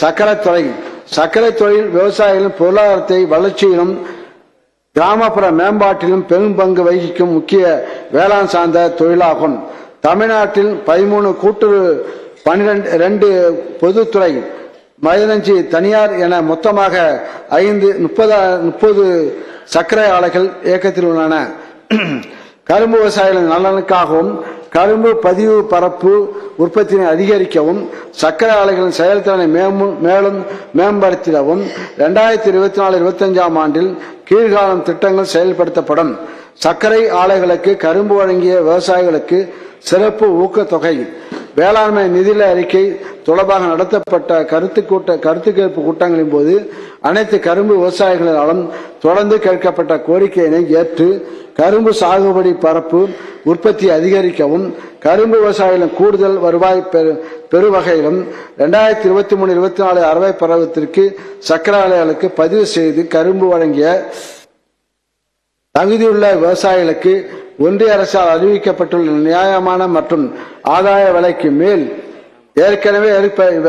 சக்கரை துறை சக்கரை தொழில் விவசாயிகளின் பொருளாதாரத்தை வளர்ச்சியிலும் கிராமப்புற மேம்பாட்டிலும் பெரும் பங்கு வகிக்கும் முக்கிய வேளாண் சார்ந்த தொழிலாகும். தமிழ்நாட்டில் பதிமூணு கூட்டுறவு பன்னிரெண்டு ரெண்டு பொதுத்துறை பதினஞ்சு தனியார் என மொத்தமாக ஐந்து முப்பதா முப்பது சர்க்கரை ஆலைகள் இயக்கத்தில் உள்ளன. கரும்பு விவசாயிகளின் நலனுக்காகவும் கரும்பு பதிவு பரப்பு உற்பத்தியை அதிகரிக்கவும் சர்க்கரை ஆலைகளின் செயல்திறனை மேலும் மேலும் மேம்படுத்திடவும் இரண்டாயிரத்தி இருபத்தி நாலு இருபத்தஞ்சாம் ஆண்டில் கீழ்காலம் திட்டங்கள் செயல்படுத்தப்படும். சர்க்கரை ஆலைகளுக்கு கரும்பு வழங்கிய விவசாயிகளுக்கு சிறப்பு ஊக்கத்தொகை. வேளாண்மை நிதிநிலை அறிக்கை தொடர்பாக நடத்தப்பட்ட கருத்து கூட்ட கருத்து கேட்பு கூட்டங்களின் போது அனைத்து கரும்பு விவசாயிகளாலும் தொடர்ந்து கேட்கப்பட்ட கோரிக்கையினை ஏற்று கரும்பு சாகுபடி பரப்பு உற்பத்தி அதிகரிக்கவும் கரும்பு விவசாயிகளின் கூடுதல் வருவாய் பெரு பெருவகையிலும் வகையிலும் இரண்டாயிரத்தி இருபத்தி மூணு இருபத்தி நாலு அறுவை பருவத்திற்கு சக்கர ஆலைகளுக்கு பதிவு செய்து கரும்பு வழங்கிய தகுதியுள்ள விவசாயிகளுக்கு ஒன்றிய அரசால் அறிவிக்கப்பட்டுள்ள நியாயமான மற்றும் ஆதாய விலைக்கு மேல் ஏற்கனவே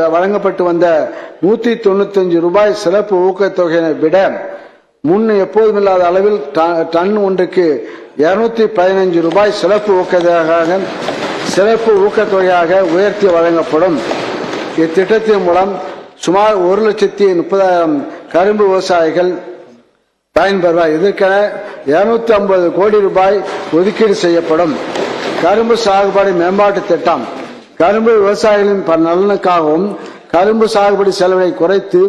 வழங்கப்பட்டு வந்த நூத்தி தொண்ணூத்தஞ்சு ரூபாய் சிறப்பு ஊக்கத்தொகையினை விட முன் எப்போதுமில்லாத அளவில் ட- டன் ஒன்றுக்கு இருநூத்தி பதினஞ்சு ரூபாய் சிறப்பு ஊக்கத்தொகையாக சிறப்பு ஊக்கத்தொகையாக உயர்த்தி வழங்கப்படும். இத்திட்டத்தின் மூலம் சுமார் ஒரு லட்சத்தி முப்பதாயிரம் கரும்பு விவசாயிகள் பயன்பெறுவார் இதற்கென இருநூத்தி ஐம்பது கோடி ரூபாய் ஒதுக்கீடு செய்யப்படும். கரும்பு சாகுபடி மேம்பாட்டு திட்டம். கரும்பு விவசாயிகளின் நலனுக்காகவும் கரும்பு சாகுபடி செலவை குறைத்து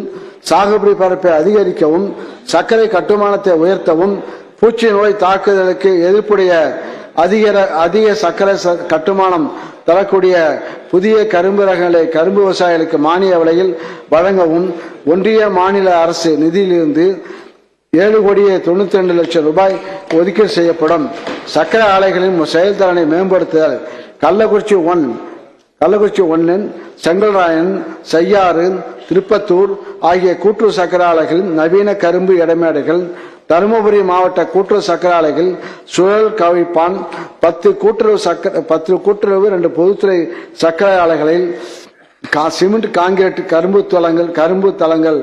சாகுபடி பரப்பை அதிகரிக்கவும் சர்க்கரை கட்டுமானத்தை உயர்த்தவும் பூச்சி நோய் தாக்குதலுக்கு எதிர்ப்புடைய அதிக ர- அதிக சர்க்கரை ச- கட்டுமானம் தரக்கூடிய புதிய கரும்பு ரகங்களை கரும்பு விவசாயிகளுக்கு மானிய விலையில் வழங்கவும் ஒன்றிய மாநில அரசு நிதியிலிருந்து ஏழு கோடியே தொண்ணூத்தி ரெண்டு லட்சம் ரூபாய் ஒதுக்கீடு செய்யப்படும். சக்கரை ஆலைகளின் செயல்திறனை மேம்படுத்துதல். கள்ளக்குறிச்சி ஒன் கள்ளக்குறிச்சி ஒன்னின் செங்கல்ராயன் செய்யாறு திருப்பத்தூர் ஆகிய கூட்டுறவு சக்கர ஆலைகளின் நவீன கரும்பு இடமேடைகள் தருமபுரி மாவட்ட கூட்டுறவு சக்கர ஆலைகள் சுழல் கவிப்பான் பத்து கூட்டுறவு சக்கர பத்து கூட்டுறவு ரெண்டு பொதுத்துறை சக்கரை ஆலைகளில் கா- சிமெண்ட் காங்கிரீட் கரும்பு தளங்கள் கரும்பு தளங்கள்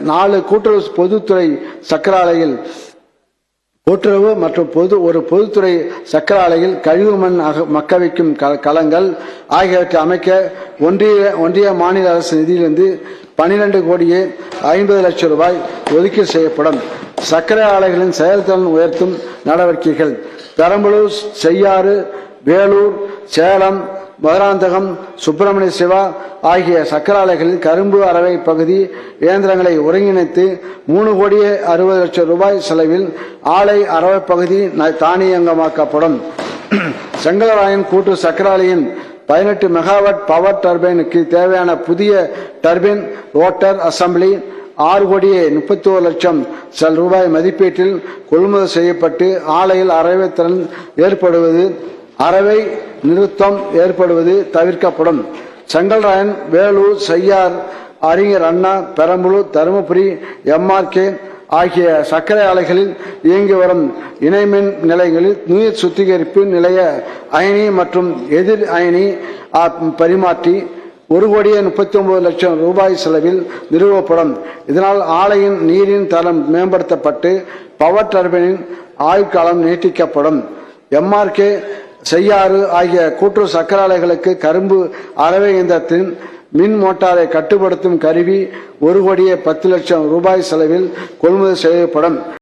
நாலு கூட்டுறவு பொதுத்துறை சக்கர ஆலையில் கூட்டுறவு மற்றும் பொது ஒரு பொதுத்துறை சக்கர ஆலையில் கழிவு மண் அக- மக்க வைக்கும் க- களங்கள் ஆகியவற்றை அமைக்க ஒன்றிய ஒன்றிய மாநில அரசு நிதியிலிருந்து பனிரெண்டு கோடியே ஐம்பது லட்சம் ரூபாய் ஒதுக்கீடு செய்யப்படும். சக்கரை ஆலைகளின் செயல்திறன் உயர்த்தும் நடவடிக்கைகள். பெரம்பலூர் செய்யாறு வேலூர் சேலம் மதுராந்தகம் சுப்பிரமணிய சிவா ஆகிய சக்கர ஆலைகளில் கரும்பு அரவை பகுதி இயந்திரங்களை ஒருங்கிணைத்து மூணு கோடியே அறுபது லட்சம் ரூபாய் செலவில் ஆலை அரவை பகுதி தானியங்கமாக்கப்படும். செங்கலராயன் கூட்டு சக்கர ஆலையின் பதினெட்டு மெகாவாட் பவர் டர்பைனுக்கு தேவையான புதிய டர்பைன் ரோட்டர் அசம்பிளி ஆறு கோடியே முப்பத்தி ஒரு லட்சம் ரூபாய் மதிப்பீட்டில் கொள்முதல் செய்யப்பட்டு ஆலையில் அரைவை திறன் ஏற்படுவது அறவை நிறுத்தம் ஏற்படுவது தவிர்க்கப்படும். செங்கல்ராயன் வேலூர் செய்யார் அறிஞர் அண்ணா பெரம்பலூர் தருமபுரி எம்ஆர்கே ஆகிய சர்க்கரை ஆலைகளில் இயங்கி வரும் இணைமின் நிலையங்களில் நீர் சுத்திகரிப்பு நிலைய அயனி மற்றும் எதிர் அயனி பரிமாற்றி ஒரு கோடியே முப்பத்தி ஒன்பது லட்சம் ரூபாய் செலவில் நிறுவப்படும். இதனால் ஆலையின் நீரின் தரம் மேம்படுத்தப்பட்டு பவர் டர்பைனின் ஆயுட்காலம் நீட்டிக்கப்படும். எம்ஆர்கே செய்யாறு ஆகிய கூற்று சக்கராலைகளுக்கு கரும்பு அறவை இயந்திரத்தின் மின் மோட்டாரை கட்டுப்படுத்தும் கருவி ஒரு கோடியே பத்து லட்சம் ரூபாய் செலவில் கொள்முதல் செய்யப்படும்.